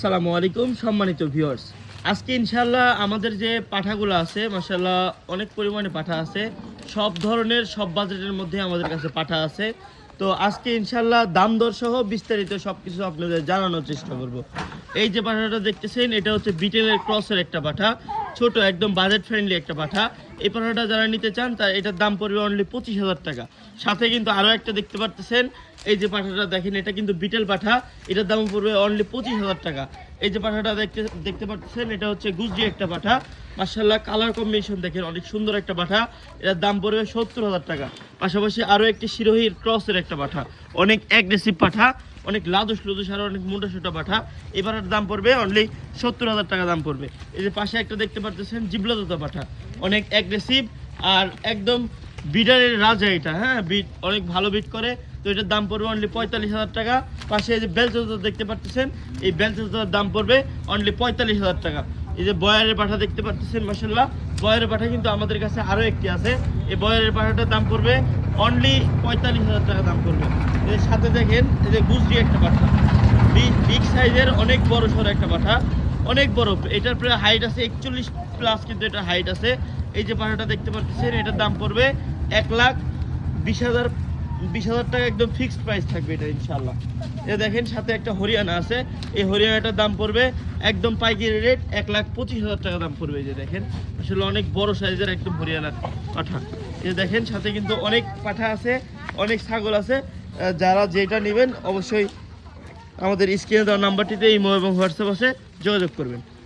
আসসালামু আলাইকুম, সম্মানিত ভিউয়ার্স আজকে ইনশাল্লাহ আমাদের যে পাঠাগুলো আছে মাসাল্লাহ অনেক পরিমাণে পাঠা আছে। সব ধরনের, সব বাজেটের মধ্যে আমাদের কাছে পাঠা আছে। তো আজকে ইনশাল্লাহ দাম দর সহ বিস্তারিত সব কিছু আপনাদের জানানোর চেষ্টা করব। এই যে পাঠাটা দেখতেছেন, এটা হচ্ছে বিটেলের ক্রসের একটা পাঠা। ছোট, একদম বাজেট ফ্রেন্ডলি একটা পাঠা। এই পাঠাটা যারা নিতে চান, তার এটার দাম পড়বে অনলি পঁচিশ হাজার টাকা। সাথে কিন্তু আরও একটা দেখতে পারতেছেন, এই যে পাঠাটা দেখেন, এটা কিন্তু বিটেল পাঠা। এটার দাম পড়বে অনলি পঁচিশ হাজার টাকা। এই যে পাঠাটা দেখতে দেখতে পাচ্ছেন এটা হচ্ছে গুজরি একটা পাঠা। মার্শাল্লাহ কালার কম্বিনেশন দেখেন, অনেক সুন্দর একটা পাঠা। এটার দাম পড়বে সত্তর হাজার টাকা। পাশাপাশি আরও একটি শিরোহির ক্রসের একটা পাঠা। অনেক অ্যাগ্রেসিভ পাঠা। অনেক লাদুস লুদুস আর অনেক মোটা সোটা পাঠা এই পাঠার দাম পড়বে অনলি সত্তর হাজার টাকা দাম পড়বে। এই যে পাশে একটা দেখতে পাচ্ছেন জিবলাদতা পাঠা অনেক অ্যাগ্রেসিভ আর একদম বিডারের রাজা এটা হ্যাঁ? বিট, অনেক ভালো বিট করে। তো এটার দাম পড়বে অনলি পঁয়তাল্লিশ হাজার টাকা। পাশে এই যে বেলচোতা দেখতে পাচ্ছেন এই বেলচোতার দাম পড়বে অনলি পঁয়তাল্লিশ হাজার টাকা। এই যে বয়ারের পাঠা দেখতে পাচ্ছেন মাসাল্লাহ বয়ারের পাঠা কিন্তু আমাদের কাছে আরও একটি আছে। এই বয়ারের পাঠাটার দাম পড়বে অনলি পঁয়তাল্লিশ হাজার টাকা দাম পড়বে এর সাথে দেখেন, এই যে গুজরি একটা পাঠা বিগ সাইজের অনেক বড় সড়ো একটা পাঠা অনেক বড়। এটার প্রায় হাইট আছে একচল্লিশ প্লাস কিন্তু এটা হাইট আছে। এই যে পাঠাটা দেখতে পাচ্ছেন, এটার দাম পড়বে এক লাখ বিশ হাজার বিশ হাজার টাকা একদম ফিক্সড প্রাইস থাকবে এটা ইনশাল্লাহ এ দেখেন, সাথে একটা হরিয়ানা আছে। এই হরিয়ানাটার দাম পড়বে একদম পাইকারি রেট এক লাখ পঁচিশ হাজার টাকা দাম পড়বে, এই যে দেখেন। আসলে অনেক বড় সাইজের একদম হরিয়ানা পাঠা এই দেখেন, সাথে কিন্তু অনেক পাঠা আছে, অনেক ছাগল আছে। যারা যেটা নেবেন, অবশ্যই আমাদের স্ক্রিনে দেওয়া নাম্বারটিতে ইমো এবং হোয়াটসঅ্যাপ আছে, যোগাযোগ করবেন।